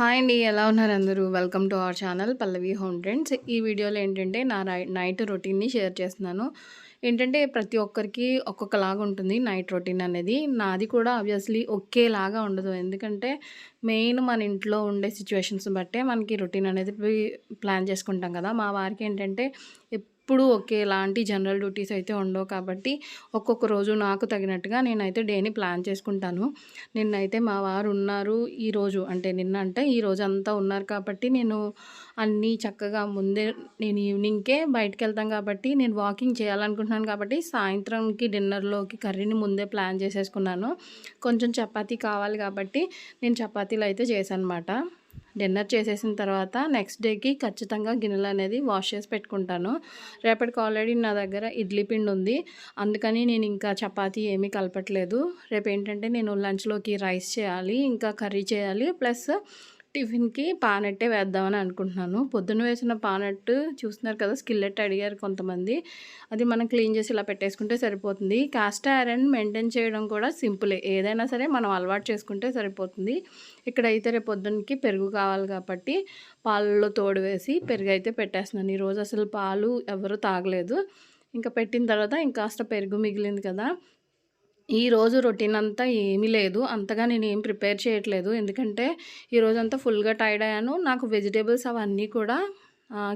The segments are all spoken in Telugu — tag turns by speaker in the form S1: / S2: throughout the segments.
S1: హాయ్ అండి ఎలా ఉన్నారు అందరూ? Welcome to our channel Pallavi home trends ఈ వీడియోలో ఏంటంటే నా నైట్ రొటీన్ని షేర్ చేస్తున్నాను. ఏంటంటే ప్రతి ఒక్కరికి ఒక్కొక్కలాగా ఉంటుంది నైట్ రొటీన్ అనేది. నాది కూడా ఆబ్వియస్లీ ఒకేలాగా ఉండదు. ఎందుకంటే మెయిన్ మన ఇంట్లో ఉండే సిచ్యువేషన్స్ బట్టే మనకి రొటీన్ అనేది ప్లాన్ చేసుకుంటాం కదా. మా వారికి ఏంటంటే ఎప్పుడు ఒకేలాంటి జనరల్ డ్యూటీస్ అయితే ఉండవు కాబట్టి ఒక్కొక్క రోజు నాకు తగినట్టుగా నేనైతే డేని ప్లాన్ చేసుకుంటాను. నిన్నైతే మా వారు ఉన్నారు ఈరోజు అంటే నిన్న అంటే ఈ రోజు అంతా ఉన్నారు కాబట్టి నేను అన్నీ చక్కగా ముందే నేను ఈవినింగ్కే బయటకు వెళ్తాం కాబట్టి నేను వాకింగ్ చేయాలనుకుంటున్నాను కాబట్టి సాయంత్రంకి డిన్నర్లోకి కర్రీని ముందే ప్లాన్ చేసేసుకున్నాను. కొంచెం చపాతీ కావాలి కాబట్టి నేను చపాతీలు అయితే చేశాను అనమాట డిన్నర్ చేసేసిన తర్వాత నెక్స్ట్ డేకి ఖచ్చితంగా గిన్నెలు అనేది వాష్ చేసి పెట్టుకుంటాను. రేపటికి ఆల్రెడీ నా దగ్గర ఇడ్లీ పిండి ఉంది. అందుకని నేను ఇంకా చపాతీ ఏమీ కలపట్లేదు. రేపు ఏంటంటే నేను లంచ్లోకి రైస్ చేయాలి ఇంకా కర్రీ చేయాలి ప్లస్ టిఫిన్కి పానెట్టే వేద్దామని అనుకుంటున్నాను. పొద్దున్న వేసిన పానట్టు చూస్తున్నారు కదా స్కిల్లెట్ అడిగారు కొంతమంది. అది మనం క్లీన్ చేసి ఇలా పెట్టేసుకుంటే సరిపోతుంది. కాస్ట్ ఐరన్ మెయింటైన్ చేయడం కూడా సింపులే. ఏదైనా సరే మనం అలవాటు చేసుకుంటే సరిపోతుంది. ఇక్కడైతే రేపు పొద్దున్నకి పెరుగు కావాలి కాబట్టి పాలలో తోడు వేసి పెరుగు అయితే పెట్టేస్తున్నాను. ఈరోజు అసలు పాలు ఎవరు తాగలేదు. ఇంకా పెట్టిన తర్వాత ఇంకాస్త పెరుగు మిగిలింది కదా ఈరోజు రొటీన్ అంతా ఏమీ లేదు. అంతగా నేను ఏం ప్రిపేర్ చేయట్లేదు. ఎందుకంటే ఈరోజంతా ఫుల్గా టైర్డ్ అయ్యాను. నాకు వెజిటేబుల్స్ అవన్నీ కూడా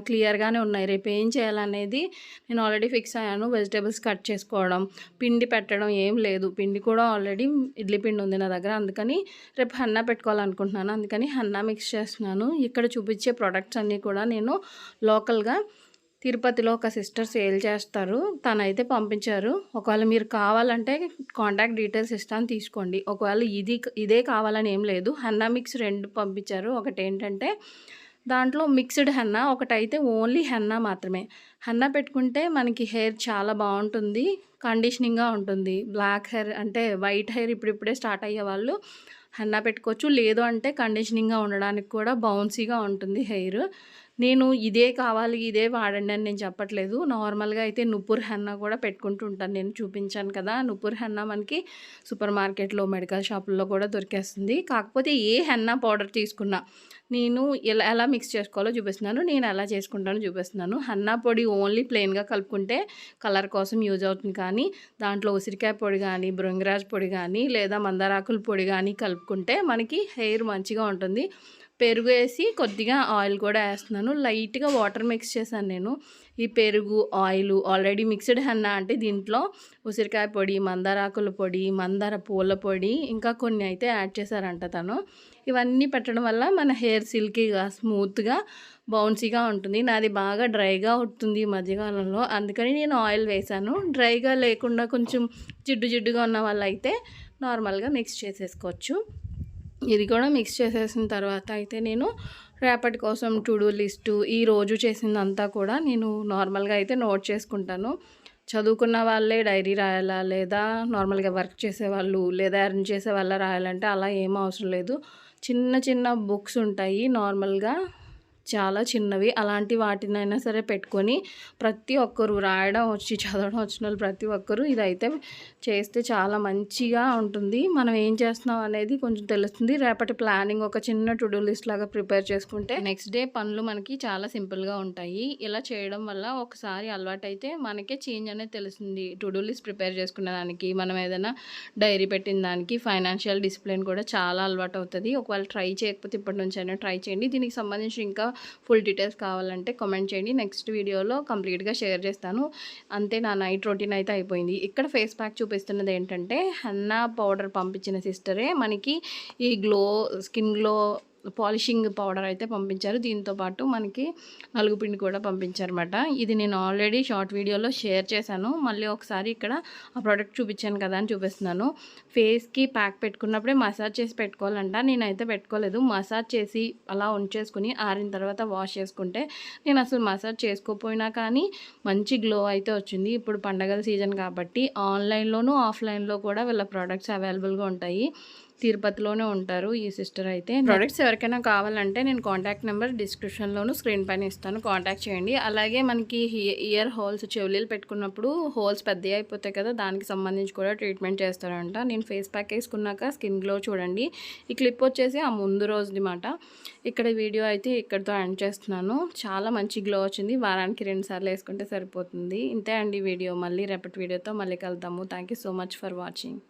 S1: క్లియర్గానే ఉన్నాయి. రేపు ఏం చేయాలనేది నేను ఆల్రెడీ ఫిక్స్ అయ్యాను. వెజిటేబుల్స్ కట్ చేసుకోవడం పిండి పెట్టడం ఏం లేదు. పిండి కూడా ఆల్రెడీ ఇడ్లీ పిండి ఉంది నా దగ్గర. అందుకని రేపు హన్నా పెట్టుకోవాలనుకుంటున్నాను. అందుకని హన్నా మిక్స్ చేస్తున్నాను. ఇక్కడ చూపించే ప్రొడక్ట్స్ అన్నీ కూడా నేను లోకల్గా తిరుపతిలో ఒక సిస్టర్ సేల్ చేస్తారు. తనైతే పంపించారు. ఒకవేళ మీరు కావాలంటే కాంటాక్ట్ డీటెయిల్స్ ఇస్తాను తీసుకోండి. ఒకవేళ ఇది ఇదే కావాలని ఏం లేదు. హెన్నా మిక్స్ రెండు పంపించారు. ఒకటి ఏంటంటే దాంట్లో మిక్స్డ్ హెన్నా ఒకటైతే ఓన్లీ హెన్నా మాత్రమే. హెన్నా పెట్టుకుంటే మనకి హెయిర్ చాలా బాగుంటుంది. కండిషనింగ్గా ఉంటుంది. బ్లాక్ హెయిర్ అంటే వైట్ హెయిర్ ఇప్పుడిప్పుడే స్టార్ట్ అయ్యే వాళ్ళు హెన్నా పెట్టుకోవచ్చు. లేదు అంటే కండిషనింగ్గా ఉండడానికి కూడా బౌన్సీగా ఉంటుంది హెయిర్. నేను ఇదే కావాలి ఇదే వాడండి అని నేను చెప్పట్లేదు. నార్మల్గా అయితే నుపూర్ హెన్నా కూడా పెట్టుకుంటూ ఉంటాను నేను చూపించాను కదా నుపూర్ హెన్నా మనకి సూపర్ మార్కెట్లో మెడికల్ షాపుల్లో కూడా దొరికేస్తుంది. కాకపోతే ఏ హెన్నా పౌడర్ తీసుకున్నా నేను ఎలా ఎలా మిక్స్ చేసుకోవాలో చూపిస్తున్నాను. నేను ఎలా చేసుకుంటానో చూపిస్తున్నాను. హన్నా పొడి ఓన్లీ ప్లెయిన్గా కలుపుకుంటే కలర్ కోసం యూజ్ అవుతుంది కానీ దాంట్లో ఉసిరికాయ పొడి కానీ బృంగరాజ్ పొడి కానీ లేదా మందారాకుల పొడి కానీ కలుపుకుంటే మనకి హెయిర్ మంచిగా ఉంటుంది. పెరుగు వేసి కొద్దిగా ఆయిల్ కూడా వేస్తున్నాను. లైట్గా వాటర్ మిక్స్ చేశాను నేను. ఈ పెరుగు ఆయిల్ ఆల్రెడీ మిక్స్డ్ హెన్నా అంటే దీంట్లో ఉసిరికాయ పొడి మందారాకుల పొడి మందార పూల పొడి ఇంకా కొన్ని అయితే యాడ్ చేశారంట తను. ఇవన్నీ పెట్టడం వల్ల మన హెయిర్ సిల్కీగా స్మూత్గా బౌన్సీగా ఉంటుంది. నాది బాగా డ్రైగా ఉంటుంది ఈ మధ్యకాలంలో. అందుకని నేను ఆయిల్ వేశాను. డ్రైగా లేకుండా కొంచెం జిడ్డు జిడ్డుగా ఉన్న వాళ్ళైతే నార్మల్గా మిక్స్ చేసేసుకోవచ్చు. ఇది కూడా మిక్స్ చేసేసిన తర్వాత అయితే నేను రేపటి కోసం టు డూ లిస్టు ఈ రోజు చేసిందంతా కూడా నేను నార్మల్గా అయితే నోట్ చేసుకుంటాను. చదువుకున్న వాళ్ళే డైరీ రాయాలా లేదా నార్మల్గా వర్క్ చేసేవాళ్ళు లేదా ఎర్న్ చేసే వాళ్ళ రాయాలంటే అలా ఏం అవసరం లేదు. చిన్న చిన్న బుక్స్ ఉంటాయి నార్మల్గా చాలా చిన్నవి. అలాంటి వాటినైనా సరే పెట్టుకొని ప్రతి ఒక్కరు రాయడం వచ్చి చదవడం వచ్చిన వాళ్ళు ప్రతి ఒక్కరు ఇదైతే చేస్తే చాలా మంచిగా ఉంటుంది. మనం ఏం చేస్తున్నాం అనేది కొంచెం తెలుస్తుంది. రేపటి ప్లానింగ్ ఒక చిన్న టు డూ లిస్ట్ లాగా ప్రిపేర్ చేసుకుంటే నెక్స్ట్ డే పనులు మనకి చాలా సింపుల్గా ఉంటాయి. ఇలా చేయడం వల్ల ఒకసారి అలవాటైతే మనకే చేంజ్ అనేది తెలుస్తుంది. టు డూ లిస్ట్ ప్రిపేర్ చేసుకున్న దానికి మనం ఏదైనా డైరీ పెట్టిన దానికి ఫైనాన్షియల్ డిసిప్లిన్ కూడా చాలా అలవాటు అవుతుంది ఒకవేళ ట్రై చేయకపోతే ఇప్పటి నుంచి అయినా ట్రై చేయండి. దీనికి సంబంధించి ఇంకా ఫుల్ డీటెయిల్స్ కావాలంటే కామెంట్ చేయండి. నెక్స్ట్ వీడియోలో కంప్లీట్గా షేర్ చేస్తాను. అంతే నా నైట్ రొటీన్ అయితే అయిపోయింది. ఇక్కడ ఫేస్ ప్యాక్ చూపిస్తున్నది ఏంటంటే హన్నా పౌడర్ పంపించిన సిస్టరే మనకి ఈ glow skin glow polishing powder అయితే పంపించారు. దీంతో పాటు మనకి నలుగు పిండి కూడా పంపించారన్నమాట. ఇది నేను ఆల్రెడీ షార్ట్ వీడియోలో షేర్ చేశాను. మళ్ళీ ఒకసారి ఇక్కడ ఆ ప్రోడక్ట్ చూపించాను కదా అని చూపిస్తున్నాను. ఫేస్కి ప్యాక్ పెట్టుకున్నప్పుడే మసాజ్ చేసి పెట్టుకోవాలంట. నేనైతే పెట్టుకోలేదు. మసాజ్ చేసి అలా ఉంచేసుకుని ఆరిన తర్వాత వాష్ చేసుకుంటే నేను అసలు మసాజ్ చేసుకోపోయినా కానీ మంచి గ్లో అయితే వచ్చింది. ఇప్పుడు పండగల సీజన్ కాబట్టి ఆన్లైన్లోనూ ఆఫ్లైన్లో కూడా వీళ్ళ ప్రోడక్ట్స్ అవైలబుల్గా ఉంటాయి. తిరుపతిలోనే ఉంటారు ఈ సిస్టర్ అయితే. ప్రొడక్ట్స్ ఎవరికైనా కావాలంటే నేను కాంటాక్ట్ నెంబర్ డిస్క్రిప్షన్లోను స్క్రీన్ పైన ఇస్తాను. కాంటాక్ట్ చేయండి. అలాగే మనకి ఇయర్ హోల్స్ చెవులీలు పెట్టుకున్నప్పుడు హోల్స్ పెద్దవి అయిపోతాయి కదా దానికి సంబంధించి కూడా ట్రీట్మెంట్ చేస్తారంట. నేను ఫేస్ ప్యాక్ వేసుకున్నాక స్కిన్ గ్లో చూడండి. ఈ క్లిప్ వచ్చేసి ఆ ముందు రోజుది మాట. ఇక్కడ వీడియో అయితే ఇక్కడితో ఎండ్ చేస్తున్నాను. చాలా మంచి గ్లో వచ్చింది. వారానికి రెండు సార్లు వేసుకుంటే సరిపోతుంది. ఇంతే అండి వీడియో. మళ్ళీ రేపటి వీడియోతో మళ్ళీ కలుద్దాము. Thank so much for watching